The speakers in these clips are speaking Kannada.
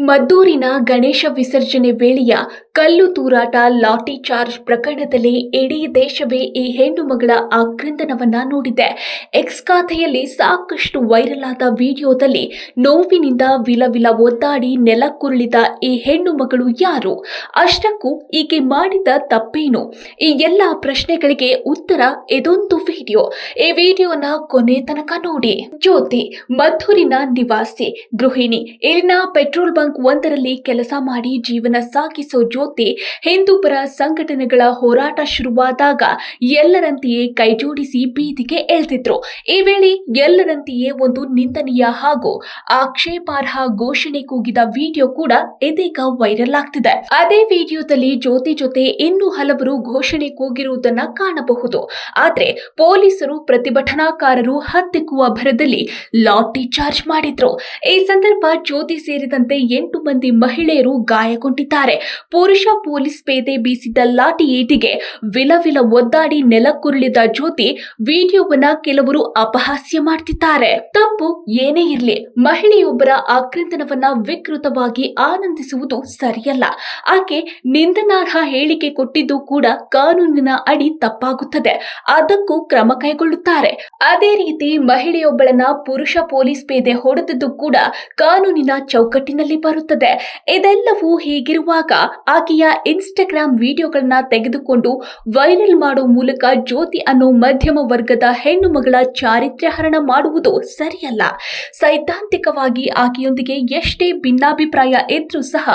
ಮದ್ದೂರಿನ ಗಣೇಶ ವಿಸರ್ಜನೆ ವೇಳೆಯ ಕಲ್ಲು ತೂರಾಟ, ಲಾಠಿ ಚಾರ್ಜ್ ಪ್ರಕರಣದಲ್ಲಿ ಇಡೀ ದೇಶವೇ ಈ ಹೆಣ್ಣು ಮಗಳ ಆಕ್ರಂದನವನ್ನ ನೋಡಿದೆ. ಎಕ್ಸ್ ಖಾತೆಯಲ್ಲಿ ಸಾಕಷ್ಟು ವೈರಲ್ ಆದ ವಿಡಿಯೋದಲ್ಲಿ ನೋವಿನಿಂದ ವಿಲವಿಲ ಒದ್ದಾಡಿ ನೆಲಕ್ಕುರುಳಿದ ಈ ಹೆಣ್ಣು ಮಗಳು ಯಾರು? ಅಷ್ಟಕ್ಕೂ ಈಕೆ ಮಾಡಿದ ತಪ್ಪೇನು? ಈ ಎಲ್ಲ ಪ್ರಶ್ನೆಗಳಿಗೆ ಉತ್ತರ ಇದೊಂದು ವಿಡಿಯೋ. ಈ ವಿಡಿಯೋನ ಕೊನೆ ತನಕ ನೋಡಿ. ಜ್ಯೋತಿ ಮದ್ದೂರಿನ ನಿವಾಸಿ, ಗೃಹಿಣಿ, ಇಲ್ಲಿನ ಪೆಟ್ರೋಲ್ ಬಂಕ್ ಒಂದರಲ್ಲಿ ಕೆಲಸ ಮಾಡಿ ಜೀವನ ಸಾಗಿಸೋ ಜ್ಯೋತಿ ಹಿಂದೂಪರ ಸಂಘಟನೆಗಳ ಹೋರಾಟ ಶುರುವಾದಾಗ ಎಲ್ಲರಂತೆಯೇ ಕೈಜೋಡಿಸಿ ಬೀದಿಗೆ ಎಳ್ತಿದ್ರು ಈ ವೇಳೆ ಎಲ್ಲರಂತೆಯೇ ಒಂದು ನಿಂದನೀಯ ಹಾಗೂ ಆಕ್ಷೇಪಾರ್ಹ ಘೋಷಣೆ ಕೂಗಿದ ವಿಡಿಯೋ ಕೂಡ ಇದೀಗ ವೈರಲ್ ಆಗ್ತಿದೆ. ಅದೇ ವಿಡಿಯೋದಲ್ಲಿ ಜ್ಯೋತಿ ಜೊತೆ ಇನ್ನೂ ಹಲವರು ಘೋಷಣೆ ಕೂಗಿರುವುದನ್ನ ಕಾಣಬಹುದು. ಆದರೆ ಪೊಲೀಸರು ಪ್ರತಿಭಟನಾಕಾರರು ಹತ್ತಿಕ್ಕುವ ಭರದಲ್ಲಿ ಲಾಟಿ ಚಾರ್ಜ್ ಮಾಡಿದ್ರು. ಈ ಸಂದರ್ಭ ಜ್ಯೋತಿ ಸೇರಿದಂತೆ ಎಂಟು ಮಂದಿ ಮಹಿಳೆಯರು ಗಾಯಗೊಂಡಿದ್ದಾರೆ. ಪುರುಷ ಪೊಲೀಸ್ ಪೇದೆ ಬೀಸಿದ ಲಾಠಿ ಏಟಿಗೆ ವಿಲವಿಲ ಒದ್ದಾಡಿ ನೆಲಕ್ಕುರುಳಿದ ಜ್ಯೋತಿ ವಿಡಿಯೋವನ್ನ ಕೆಲವರು ಅಪಹಾಸ್ಯ ಮಾಡ್ತಿದ್ದಾರೆ. ತಪ್ಪು ಏನೇ ಇರಲಿ, ಮಹಿಳೆಯೊಬ್ಬರ ಆಕ್ರಂದನವನ್ನ ವಿಕೃತವಾಗಿ ಆನಂದಿಸುವುದು ಸರಿಯಲ್ಲ. ಆಕೆ ನಿಂದನಾರ್ಹ ಹೇಳಿಕೆ ಕೊಟ್ಟಿದ್ದು ಕೂಡ ಕಾನೂನಿನ ಅಡಿ ತಪ್ಪಾಗುತ್ತದೆ. ಅದಕ್ಕೂ ಕ್ರಮ ಕೈಗೊಳ್ಳುತ್ತಾರೆ. ಅದೇ ರೀತಿ ಮಹಿಳೆಯೊಬ್ಬಳನ್ನ ಪುರುಷ ಪೊಲೀಸ್ ಪೇದೆ ಹೊಡೆದದ್ದು ಕೂಡ ಕಾನೂನಿನ ಚೌಕಟ್ಟಿನಲ್ಲಿ ಬರುತ್ತದೆ. ಇದೆಲ್ಲವೂ ಹೀಗಿರುವಾಗ ಆಕೆಯ ಇನ್ಸ್ಟಾಗ್ರಾಮ್ ವಿಡಿಯೋಗಳನ್ನ ತೆಗೆದುಕೊಂಡು ವೈರಲ್ ಮಾಡೋ ಮೂಲಕ ಜ್ಯೋತಿ ಅನ್ನೋ ಮಧ್ಯಮ ವರ್ಗದ ಹೆಣ್ಣು ಮಗಳ ಚಾರಿತ್ರ್ಯಹರಣ ಮಾಡುವುದು ಸರಿಯಲ್ಲ. ಸೈದ್ಧಾಂತಿಕವಾಗಿ ಆಕೆಯೊಂದಿಗೆ ಎಷ್ಟೇ ಭಿನ್ನಾಭಿಪ್ರಾಯ ಇದ್ರೂ ಸಹ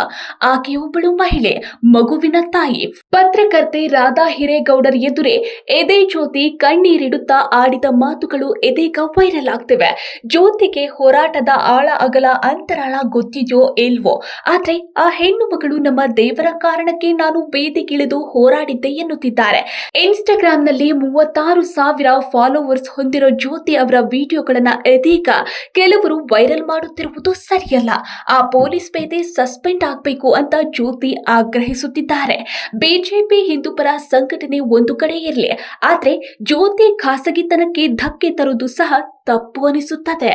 ಆಕೆಯೊಬ್ಬಳು ಮಹಿಳೆ, ಮಗುವಿನ ತಾಯಿ. ಪತ್ರಕರ್ತೆ ರಾಧಾ ಹಿರೇಗೌಡರ್ ಎದುರೇ ಎದೆ ಜ್ಯೋತಿ ಕಣ್ಣೀರಿಡುತ್ತಾ ಆಡಿದ ಮಾತುಗಳು ಇದೀಗ ವೈರಲ್ ಆಗ್ತಿವೆ. ಜ್ಯೋತಿಗೆ ಹೋರಾಟದ ಆಳ ಅಗಲ ಅಂತರಾಳ ಗೊತ್ತಿದೆಯೋ ಇಲ್ವೋ? ಆದ್ರೆ ಆ ಹೆಣ್ಣು ಮಗಳು ನಮ್ಮ ದೇವರ ಕಾರಣಕ್ಕೆ ನಾನು ಬೇದಿಗಿಳಿದು ಹೋರಾಡಿದ್ದೆ ಎನ್ನುತ್ತಿದ್ದಾರೆ. ಇನ್ಸ್ಟಾಗ್ರಾಂನಲ್ಲಿ ಮೂವತ್ತಾರು ಸಾವಿರ ಫಾಲೋವರ್ಸ್ ಹೊಂದಿರೋ ಜ್ಯೋತಿ ಅವರ ವಿಡಿಯೋಗಳನ್ನ ಇದೀಗ ಕೆಲವರು ವೈರಲ್ ಮಾಡುತ್ತಿರುವುದು ಸರಿಯಲ್ಲ. ಆ ಪೊಲೀಸ್ ಪೇದೆ ಸಸ್ಪೆಂಡ್ ಆಗಬೇಕು ಅಂತ ಜ್ಯೋತಿ ಆಗ್ರಹಿಸುತ್ತಿದ್ದಾರೆ. ಬಿಜೆಪಿ ಹಿಂದೂಪರ ಸಂಘಟನೆ ಒಂದು ಕಡೆ ಇರಲಿ, ಆದ್ರೆ ಜ್ಯೋತಿ ಖಾಸಗಿತನಕ್ಕೆ ಧಕ್ಕೆ ತರುವುದು ಸಹ ತಪ್ಪು ಅನಿಸುತ್ತದೆ.